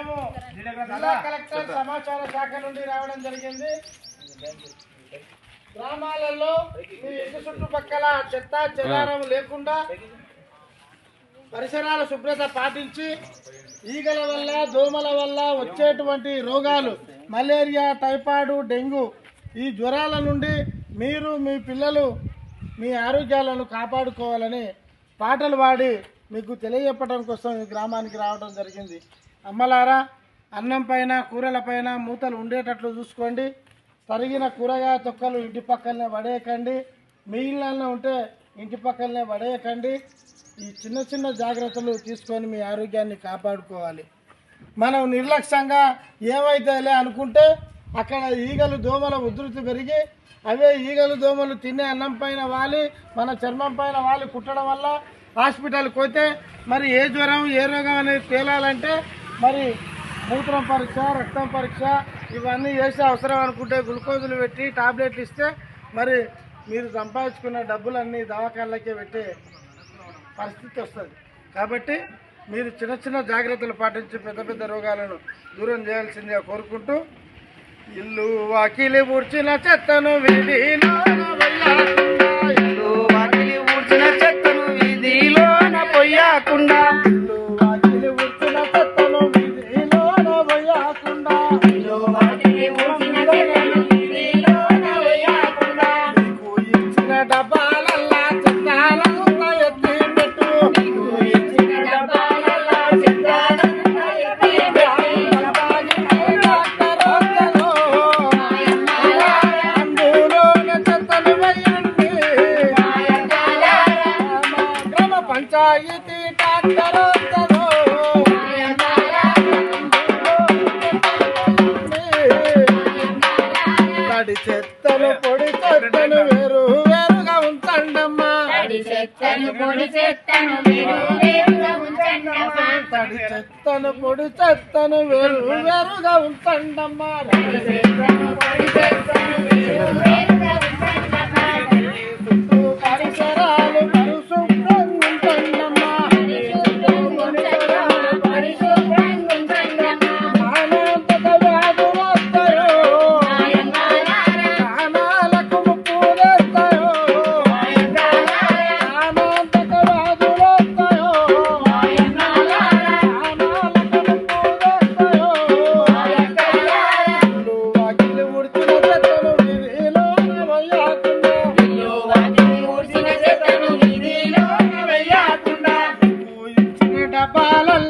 మేము జిల్లా కలెక్టర్ సమాచార శాఖ నుండి రావడం జరిగింది. గ్రామాలలో మీ ఇంటి చుట్టుపక్కల చెత్త చెదారం లేకుండా పరిసరాల శుభ్రత పాటించి ఈగల వల్ల దోమల వల్ల వచ్చేటువంటి రోగాలు మలేరియా టైఫాయిడ్ డెంగ్యూ ఈ జ్వరాల నుండి మీరు మీ పిల్లలు మీ ఆరోగ్యాలను కాపాడుకోవాలని పాటలు పాడి మీకు తెలియజెప్పడం కోసం ఈ గ్రామానికి రావడం జరిగింది. అమ్మలారా అన్నం పైన కూరల పైన మూతలు ఉండేటట్లు చూసుకోండి. తరిగిన కూరగాయ తొక్కలు ఇంటి పక్కనే పడేయకండి. మిగిలిన ఉంటే ఇంటి పక్కనే పడేయకండి. ఈ చిన్న చిన్న జాగ్రత్తలు తీసుకొని మీ ఆరోగ్యాన్ని కాపాడుకోవాలి. మనం నిర్లక్ష్యంగా ఏమైతేలే అనుకుంటే అక్కడ ఈగలు దోమల ఉధృతి పెరిగి అవే ఈగలు దోమలు తినే అన్నం పైన వాలి మన చర్మం పైన వాలి కుట్టడం వల్ల హాస్పిటల్కి పోతే మరి ఏ జ్వరం ఏ రోగం అనేది తేలాలంటే మరి మూత్రం పరీక్ష రక్తం పరీక్ష ఇవన్నీ చేసి అవసరం అనుకుంటే గ్లూకోజులు పెట్టి టాబ్లెట్లు ఇస్తే మరి మీరు సంపాదించుకున్న డబ్బులన్నీ దవాఖానలకే పెట్టే పరిస్థితి వస్తుంది. కాబట్టి మీరు చిన్న చిన్న జాగ్రత్తలు పాటించి పెద్ద పెద్ద రోగాలను దూరం చేయాల్సిందిగా కోరుకుంటూ ఇల్లు వాకిలి ఊడ్చిన చెత్తను వీధిలో ఇల్లు వాకిలి ఊడ్చిన చెత్తను వీధిలోన పొయ్యకుండా తడి చెత్తను పొడి చెత్తను వేరు వేరుగా ఉంచండమ్మా. తడి చెత్తను పొడి చెత్తను వేరు వేరుగా ఉంచండమ్మా. తడి చెత్తను పొడి చెత్తను వేరు వేరుగా ఉంచండమ్మా. చెత్తను పొడి చెత్తను వేరు వేరుగా డబ్బాలల్లో